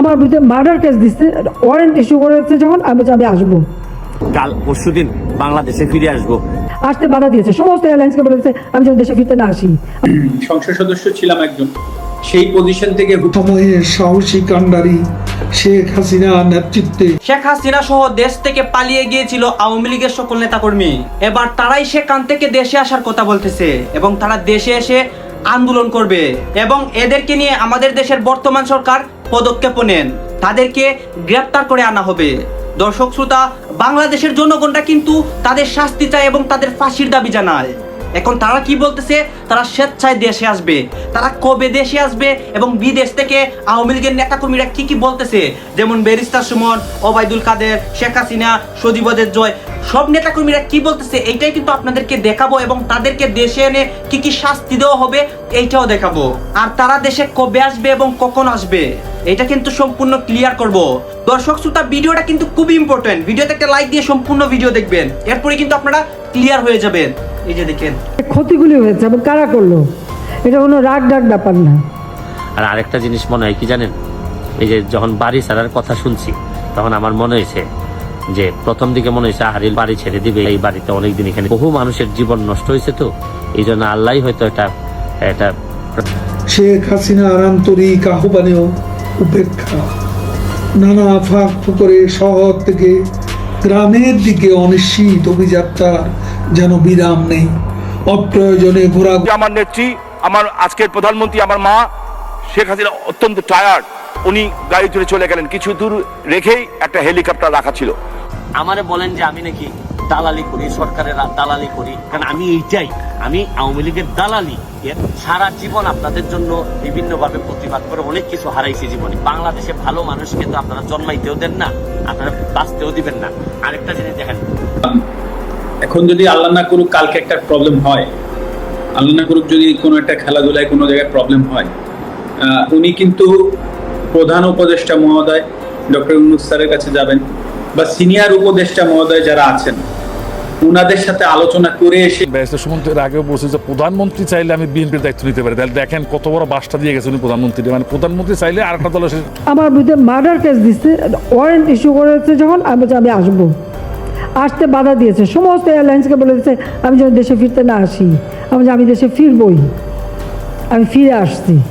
আমার বিরুদ্ধে murder case দিচ্ছে ওয়ারেন্ট ইস্যু করেছে যখন আমি আমি আসব। কাল পরশুদিন বাংলাদেশে ফিরে আসব। আসতে বাধা দিয়েছে সমস্ত এয়ারলাইন্সকে বলেছে আমি যেন দেশে ফিরতে না আসি। সংসদ সদস্য ছিলাম একজন। সেই পজিশন থেকে হুট সাহসী কাণ্ডারি শেখ হাসিনা নেতৃত্বে। শেখ হাসিনা সহ দেশ থেকে পালিয়ে গিয়েছিল আওয়ামী লীগের সকল নেতাকর্মী। এবার তারাই সেখান থেকে দেশে আসার কথা বলতেছে এবং তারা দেশে এসে আন্দোলন করবে। এবং এদেরকে নিয়ে আমাদের দেশের বর্তমান সরকার পদক্ষেপ নেন। তাদেরকে গ্রেপ্তার করে আনা হবে। দর্শক শ্রোতা, বাংলাদেশের জনগণরা কিন্তু তাদের শাস্তি চায় এবং তাদের ফাঁসির দাবি জানায়। এখন তারা কি বলতেছে? তারা স্বেচ্ছায় দেশে আসবে। তারা কবে দেশে আসবে এবং বিদেশ থেকে আওয়ামী লীগের নেতাকর্মীরা কি কি বলতেছে? যেমন ব্যারিস্টার সুমন, ওবায়দুল কাদের, শেখ হাসিনা সজীবদের জয়, সব নেতাকর্মীরা কি বলতেছে? এইটাই কিন্তু আপনাদেরকে দেখাবো এবং তাদেরকে দেশে এনে কি কি শাস্তি দেওয়া হবে এইটাও দেখাবো। আর তারা দেশে কবে আসবে এবং কখন আসবে? এটা কিন্তু সম্পূর্ণ ক্লিয়ার করব। দর্শক শ্রোতা, ভিডিওটা কিন্তু খুবই ইম্পর্টেন্ট ভিডিওতে একটা লাইক দিয়ে সম্পূর্ণ ভিডিও দেখবেন। এরপরে কিন্তু আপনারা ক্লিয়ার হয়ে যাবেন। এই যে দেখেন। ক্ষতিগুলি হয়েছে এবং কারা করল? এটা কোনো রাগ ডাক ব্যাপার না। আর আরেকটা জিনিস মনে হয় কি জানেন? এই যে যখন বাড়ি ছাড়ার কথা শুনছি তখন আমার মনে হয়েছে যে প্রথম দিকে মনে হয়েছে আরিল বাড়ি ছেড়ে দিবে এই বাড়িতে অনেকদিন এখানে বহু মানুষের জীবন নষ্ট হয়েছে তো এই জন্য আল্লাহ হয়তো এটা এটা শেখ হাসিনার আন্তরিক আহ্বানেও উপেক্ষা। নানা ফাঁক ফুকরে শহর থেকে গ্রামের দিকে অনিশ্চিত অভিযাত্রার যেন বিরাম নেই অপ্রয়োজনে ঘোরা আমার নেত্রী আমার আজকের প্রধানমন্ত্রী আমার মা শেখ হাসিনা অত্যন্ত টায়ার্ড উনি গাড়ি চড়ে চলে গেলেন। কিছু দূর রেখেই একটা হেলিকপ্টার রাখা ছিল। আমারে বলেন যে আমি নাকি দালালি করি সরকারের দালালি করি। কারণ আমি এইটাই আমি আওয়ামী লীগের দালালি। সারা জীবন আপনাদের জন্য বিভিন্ন ভাবে প্রতিবাদ করে অনেক কিছু হারাইছি জীবনে। বাংলাদেশে ভালো মানুষ কিন্তু আপনারা জন্মাইতেও দেন না আপনারা বাঁচতেও দিবেন না। আরেকটা জিনিস দেখেন। এখন যদি আল্লাহ না করুক কালকে একটা প্রবলেম হয়। আল্লাহ না করুক যদি কোনো একটা খেলাধুলায় কোনো জায়গায় প্রবলেম হয়। উনি কিন্তু প্রধান উপদেষ্টা মহোদয় ডক্টর ইউনুস স্যারের কাছে যাবেন বা সিনিয়র উপদেষ্টা মহোদয় যারা আছেন উনাদের সাথে আলোচনা করে এসে ব্যারিস্টার সুমন্ত এর আগেও বলছে যে প্রধানমন্ত্রী চাইলে আমি বিএনপির দায়িত্ব নিতে পারি। তাহলে দেখেন কত বড় বাসটা দিয়ে গেছে উনি প্রধানমন্ত্রী। মানে প্রধানমন্ত্রী চাইলে আর একটা দল আমার বিরুদ্ধে মার্ডার কেস দিচ্ছে ওয়ারেন্ট ইস্যু করেছে যখন আমি আমি আসব। আসতে বাধা দিয়েছে। সমস্ত এয়ারলাইন্সকে বলে দিয়েছে, আমি যেন দেশে ফিরতে না আসি। আমি আমি দেশে ফিরবই। আমি ফিরে আসছি।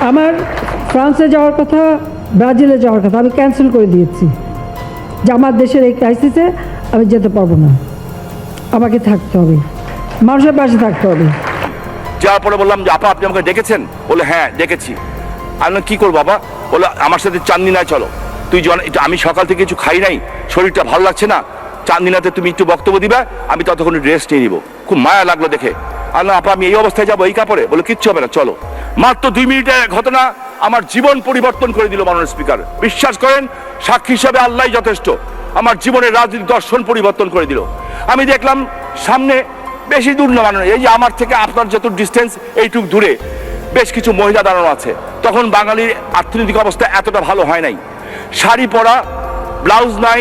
আমার ফ্রান্সে যাওয়ার কথা, ব্রাজিলে যাওয়ার কথা আমি ক্যান্সেল করে দিয়েছি। যে, আমার দেশের এই ক্রাইসিসে আমি যেতে পারব না। আমাকে থাকতে হবে। মানুষের পাশে থাকতে হবে। যাওয়ার পরে বললাম যে আপা, আপনি আমাকে ডেকেছেন? বলে হ্যাঁ ডেকেছি। আমি কি করব বাবা বলে, আমার সাথে চান্দিনায় চলো। তুই আমি সকাল থেকে কিছু খাই নাই, শরীরটা ভালো লাগছে না, চান্দিনাতে তুমি একটু বক্তব্য দিবা, আমি ততক্ষণ রেস্ট নিয়ে নিবো। খুব মায়া লাগল দেখে। আল্লাহ আপা, আমি এই অবস্থায় যাব, এই কাপড়ে। বলে, কিচ্ছু হবে না, চলো। মাত্র দুই মিনিটের ঘটনা আমার জীবন পরিবর্তন করে দিল মাননীয় স্পিকার বিশ্বাস করেন, সাক্ষী হিসাবে আল্লাহ যথেষ্ট। আমার জীবনের রাজনীতি দর্শন পরিবর্তন করে দিল। আমি দেখলাম, সামনে বেশি দূর না মানে এই যে আমার থেকে আপনার যত ডিস্টেন্স এইটুক দূরে বেশ কিছু মহিলা দাঁড়ানো আছে। তখন বাঙালির অর্থনৈতিক অবস্থা এতটা ভালো হয় নাই। শাড়ি পরা, ব্লাউজ নাই,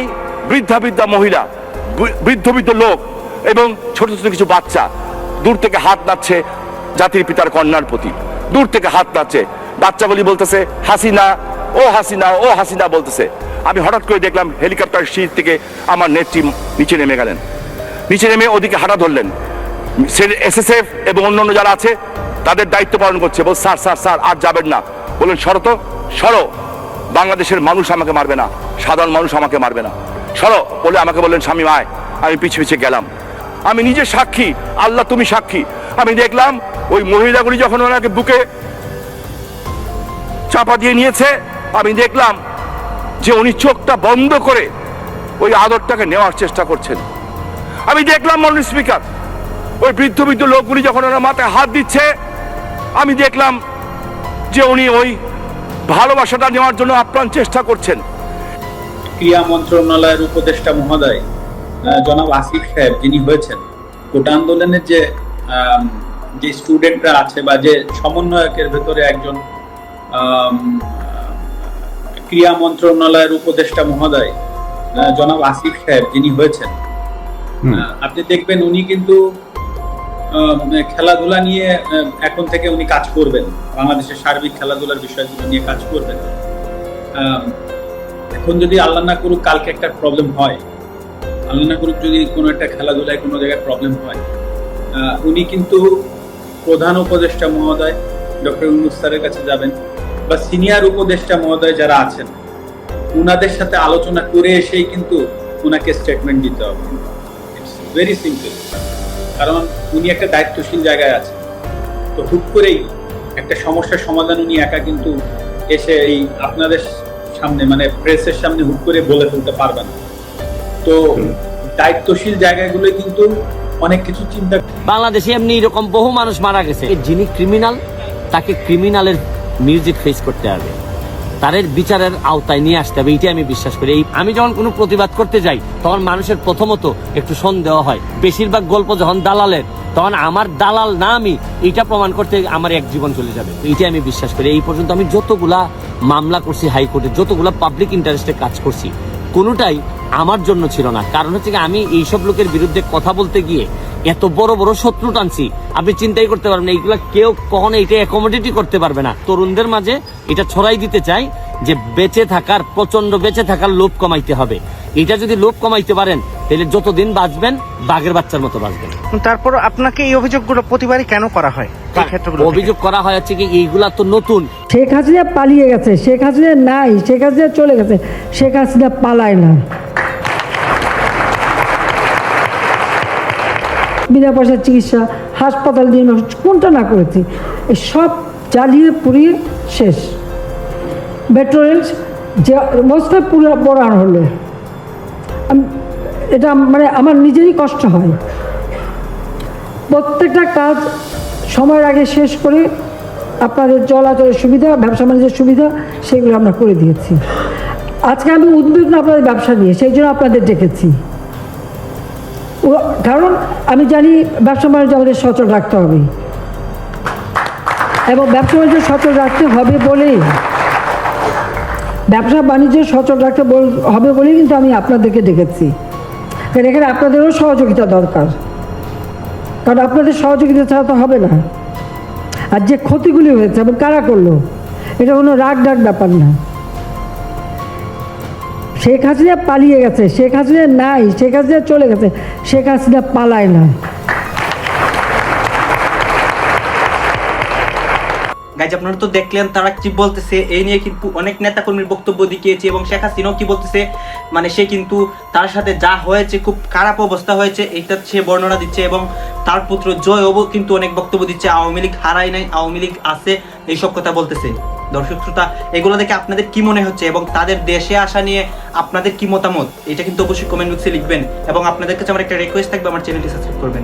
বৃদ্ধা বৃদ্ধা মহিলা বৃদ্ধ বৃদ্ধ লোক এবং ছোট ছোট কিছু বাচ্চা। দূর থেকে হাত নাচ্ছে জাতির পিতার কন্যার প্রতি। দূর থেকে হাত নাচ্ছে বাচ্চাগুলি বলতেছে, হাসিনা, ও হাসিনা ও হাসিনা বলতেছে। আমি হঠাৎ করে দেখলাম হেলিকপ্টার সিট থেকে আমার নেত্রী নিচে নেমে গেলেন। নিচে নেমে ওদিকে হাঁটা ধরলেন। এসএসএফ এবং অন্যান্য যারা আছে, তাদের দায়িত্ব পালন করছে। বল স্যার স্যার স্যার, আর যাবেন না। বললেন, সরো তো, সরো। বাংলাদেশের মানুষ আমাকে মারবে না, সাধারণ মানুষ আমাকে মারবে না। সরো, বলে আমাকে বললেন, স্বামী মায় আমি পিছিয়ে পিছিয়ে গেলাম। আমি নিজে সাক্ষী, আল্লাহ তুমি সাক্ষী। আমি দেখলাম, ওই মহিলাগুলি যখন ওনাকে বুকে চাপা দিয়ে নিয়েছে, আমি দেখলাম যে উনি চোখটা বন্ধ করে ওই আদরটাকে নেওয়ার চেষ্টা করছেন। আমি দেখলাম মন স্পিকার, ওই বৃদ্ধ বৃদ্ধ লোকগুলি যখন ওনার মাথায় হাত দিচ্ছে, আমি দেখলাম যে উনি ওই ভালোবাসাটা নেওয়ার জন্য আপ্রাণ চেষ্টা করছেন। ক্রিয়া মন্ত্রণালয়ের উপদেষ্টা মহোদয় জনাব আসিফ সাহেব যিনি হয়েছেন কোটা আন্দোলনের যে যে স্টুডেন্টরা আছে বা যে সমন্বয়কের ভেতরে একজন ক্রিয়া মন্ত্রণালয়ের উপদেষ্টা মহোদয় জনাব আসিফ সাহেব যিনি হয়েছেন আপনি দেখবেন উনি কিন্তু খেলাধুলা নিয়ে এখন থেকে উনি কাজ করবেন। বাংলাদেশের সার্বিক খেলাধুলার বিষয়গুলো নিয়ে কাজ করবেন। এখন যদি আল্লাহ না করুক, কালকে একটা প্রবলেম হয়। আল্লাহ না করুক যদি কোনো একটা খেলাধুলায় কোনো জায়গায় প্রবলেম হয়। উনি কিন্তু প্রধান উপদেষ্টা মহোদয়, ডক্টর ইউনুস স্যারের কাছে যাবেন বা সিনিয়র উপদেষ্টা মহোদয় যারা আছেন, উনাদের সাথে আলোচনা করে এসেই কিন্তু ওনাকে স্টেটমেন্ট দিতে হবে। ইটস ভেরি সিম্পল কারণ উনি একটা দায়িত্বশীল জায়গায় আছেন। তো হুট করেই একটা সমস্যার সমাধান উনি একা কিন্তু এসে এই আপনাদের সামনে মানে প্রেসের সামনে হুট করে বলে ফেলতে পারবেন তো দায়িত্বশীল জায়গাগুলো কিন্তু অনেক কিছু চিন্তা বাংলাদেশে এমনি এরকম বহু মানুষ মারা গেছে। যিনি ক্রিমিনাল তাকে ক্রিমিনালের মিউজিক ফেস করতে হবে। তাদের বিচারের আওতায় নিয়ে আসতে হবে এইটাই আমি বিশ্বাস করি। এই আমি যখন কোনো প্রতিবাদ করতে যাই, তখন মানুষের প্রথমত একটু সন্দেহ হয়। বেশিরভাগ গল্প যখন দালালের, তখন আমার দালাল না আমি, এটা প্রমাণ করতে আমার এক জীবন চলে যাবে। এইটাই আমি বিশ্বাস করি। এই পর্যন্ত আমি যতগুলা মামলা করছি হাইকোর্টে, যতগুলা পাবলিক ইন্টারেস্টে কাজ করছি, কোনোটাই আমার জন্য ছিল না। কারণ হচ্ছে কি, আমি এইসব লোকের বিরুদ্ধে কথা বলতে গিয়ে এত বড় বড় শত্রু টানছি। আপনি চিন্তাই করতে পারবেন এইগুলা কেউ কখনো এটা অ্যাকোমোডেটই করতে পারবে না। তরুণদের মাঝে এটা ছড়াই দিতে চাই যে বেঁচে থাকার প্রচণ্ড বেঁচে থাকার লোভ কমাইতে হবে। এটা যদি লোভ কমাইতে পারেন তাহলে যতদিন বাঁচবেন বাঘের বাচ্চার মতো বাঁচবেন। তারপর আপনাকে এই অভিযোগগুলো প্রতিবারই কেন করা হয়? এই ক্ষেত্রগুলো থেকে? অভিযোগ করা হয় হচ্ছে কি এইগুলা তো নতুন। শেখ হাসিনা পালিয়ে গেছে শেখ হাসিনা নাই শেখ হাসিনা চলে গেছে শেখ হাসিনা পালায় না। বিনা পয়সার চিকিৎসা, হাসপাতাল নির্মাণ কোনটা না করেছি? এই সব জ্বালিয়ে পুড়িয়ে শেষ। মেট্রো রেল যে অবস্থায় পুরো পড়ানো হলে। এটা মানে আমার নিজেরই কষ্ট হয়। প্রত্যেকটা কাজ সময়ের আগে শেষ করে আপনাদের চলাচলের সুবিধা, ব্যবসা বাণিজ্যের সুবিধা, সেগুলো আমরা করে দিয়েছি। আজকে আমি উদ্বিগ্ন আপনাদের ব্যবসা নিয়ে, সেই জন্য আপনাদের ডেকেছি। কারণ আমি জানি ব্যবসা বাণিজ্য আমাদের সচল রাখতে হবে। এবং ব্যবসা বাণিজ্য সচল রাখতে হবে বলে, ব্যবসা বাণিজ্য সচল রাখতে হবে বলেই কিন্তু আমি আপনাদেরকে ডেকেছি কারণ এখানে আপনাদেরও সহযোগিতা দরকার। কারণ আপনাদের সহযোগিতা ছাড়া তো হবে না। আর যে ক্ষতিগুলি হয়েছে এবং কারা করল, এটা কোনো রাগ ডাক ব্যাপার না। শেখ হাসিনা পালিয়ে গেছে, শেখ হাসিনা নাই, শেখ হাসিনা চলে গেছে, শেখ হাসিনা পালায় না। গাইজ আপনারা তো দেখলেন তারা কি বলতেছে, এই নিয়ে কিন্তু অনেক নেতা কর্মীর বক্তব্য দেখিয়েছে এবং শেখ হাসিনাও কি বলতেছে মানে সে কিন্তু তার সাথে যা হয়েছে, খুব খারাপ অবস্থা হয়েছে এটা সে বর্ণনা দিচ্ছে এবং তার পুত্র জয়ও কিন্তু অনেক বক্তব্য দিচ্ছে, আওয়ামী লীগ হারায় নাই, আওয়ামী লীগ আছে, এইসব কথা বলতেছে। দর্শক শ্রোতা, এগুলো দেখে আপনাদের কি মনে হচ্ছে এবং তাদের দেশে আসা নিয়ে আপনাদের কি মতামত? এটা কিন্তু অবশ্যই কমেন্ট বক্সে লিখবেন এবং আপনাদের কাছে আমার একটা রিকোয়েস্ট থাকবে, আমার চ্যানেলটি সাবস্ক্রাইব করবেন।